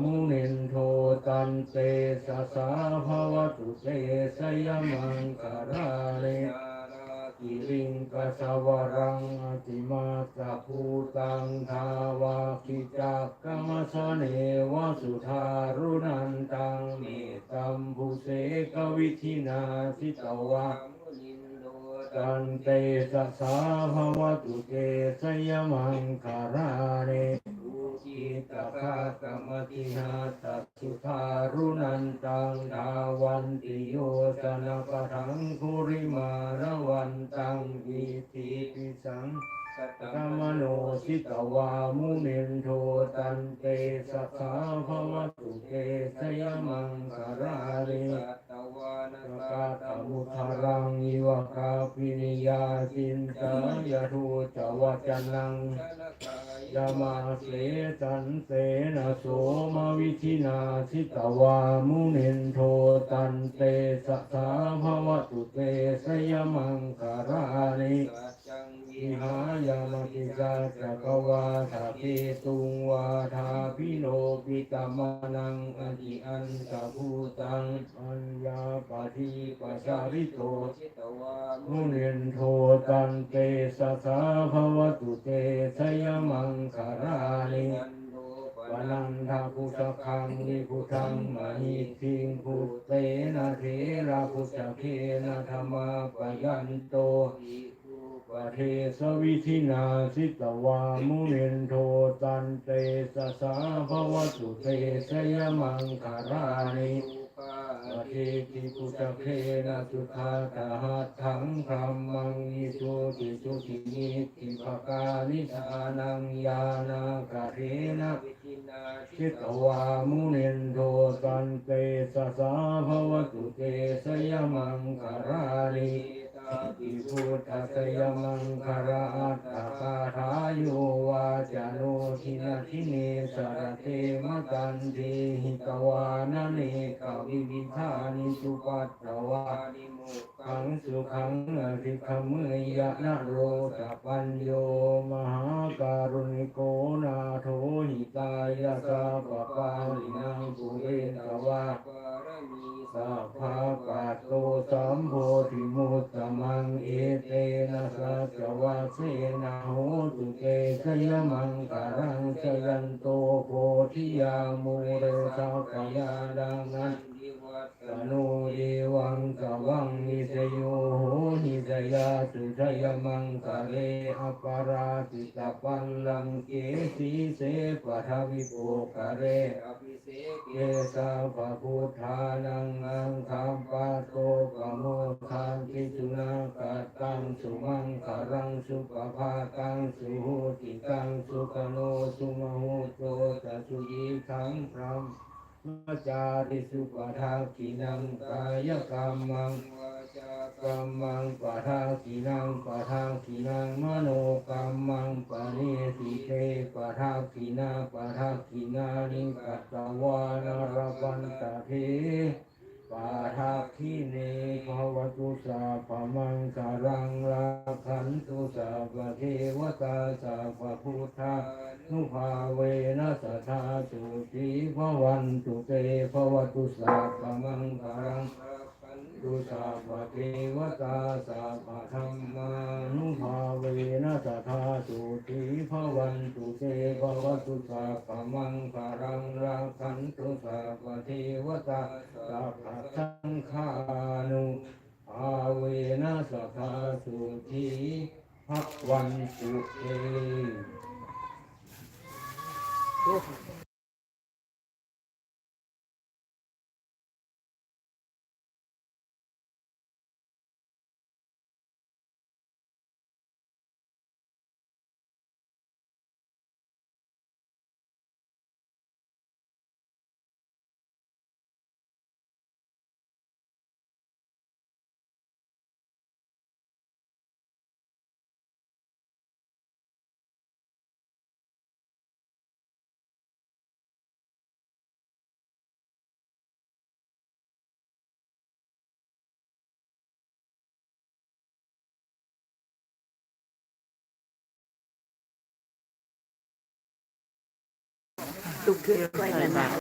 มุนินโทตันเตสะสาภวตุเตสยมังคาราเนกิริงกัสวรังอติมาตะภูตังทาวาคิจักกมสเนวสุธารุนันตังเมตัมภูเสกวิธินาทิตวะกันเตสะสาภวตุเตสยมังคาราเน รูจิตคากรรมตินาตัสสุทารุนันตังดาวันติโยสนะปะทังคุริมารวันตังวิธิปิสังกรรมโนสิตวามุนินโทตันเตสะสาภวตุเตสยมังคาราเนกาตมุ ทารังอิวะกาปินิยาจินตายาทูจวัจนังยามาเสจันเสนะโสมวิธินาสิตวามุนินโทตันเตสะสาภวตุเตสยมังคารานิอิหายามกิจาจักวาทาเกตุงวาทาพิโนปิ ตามานังอธิอันตะภูตังอัญญาปาทิปัสสาริโตมุนินโทตันเตสะสาภวตุเตสยมังคารานิวนันทาพุทธคังนิพุทังมหิทิงพุเตนะเทระพุทธเคนะธรรมาปยันโต ปะเทสวิธินาสิตวามุนินโทตันเตสะสาภวตุเตสยมังคารานิปะเทติปุตเพนะสุทาตาหัตถังพรัมมังนิโสติสุขินิติภกานิทานังยานากะเทนะชิตวามุนินโทตันเตสะสาภวตุเตสยมังคารานิ อิพุทธสยมังคาราอัตถคาทาโยวาจาโนทินาทิเนสารเตมกันเทหิตวานเนกวิวิธานิสุปัตตวานิมุขังสุขังอธิคมเมยะนโรตปัญโยมหาการุณิโกนาโถหิตายะสาปปาลินังปุเรนตวา สัพพะปัตโตสัมโพธิมุตตมังเอเตนะสัจวะเส นาโหตุเตสยมังการังชยันโตโพธิยามูเรสัพยาดังนั้นสนุเอวังกวังนิสย ยาตุชยมังกะเลอปาราติตาปัลลังเกสีเสปะทวิโปกะเรเยสาภะพุทธานังอังคัมปะโตปะโมทันติจุนากัตังสุมังคารังสุปภาตังสุโหติตังสุขโนสุมโหโตจะสุยีขังพรม มจาริสุปทากินังกายกรรมังกรรมังปะทากินังปะทากินังมโนกรรมังปะเนติเตปะทากินาปะทากินานิกัตตวานารปันตะเท ปาทักขิเนภวตุสาปมังสารังลาขันตุสาปเทวตาสาปพุทธานุภาเวนัสทาสุติภวันตุเตภวตุสาปมังสารังตุสาปเทวตาสาปธรรมานุภาเวนัสทา สุติภวันตุเตภวตุสาปมังสารังราขันตุสาปเทวตาสัพพสังขานุอาเวนะสัพพะสุทีพวันสุเส ทุกคืนไว้กันนะ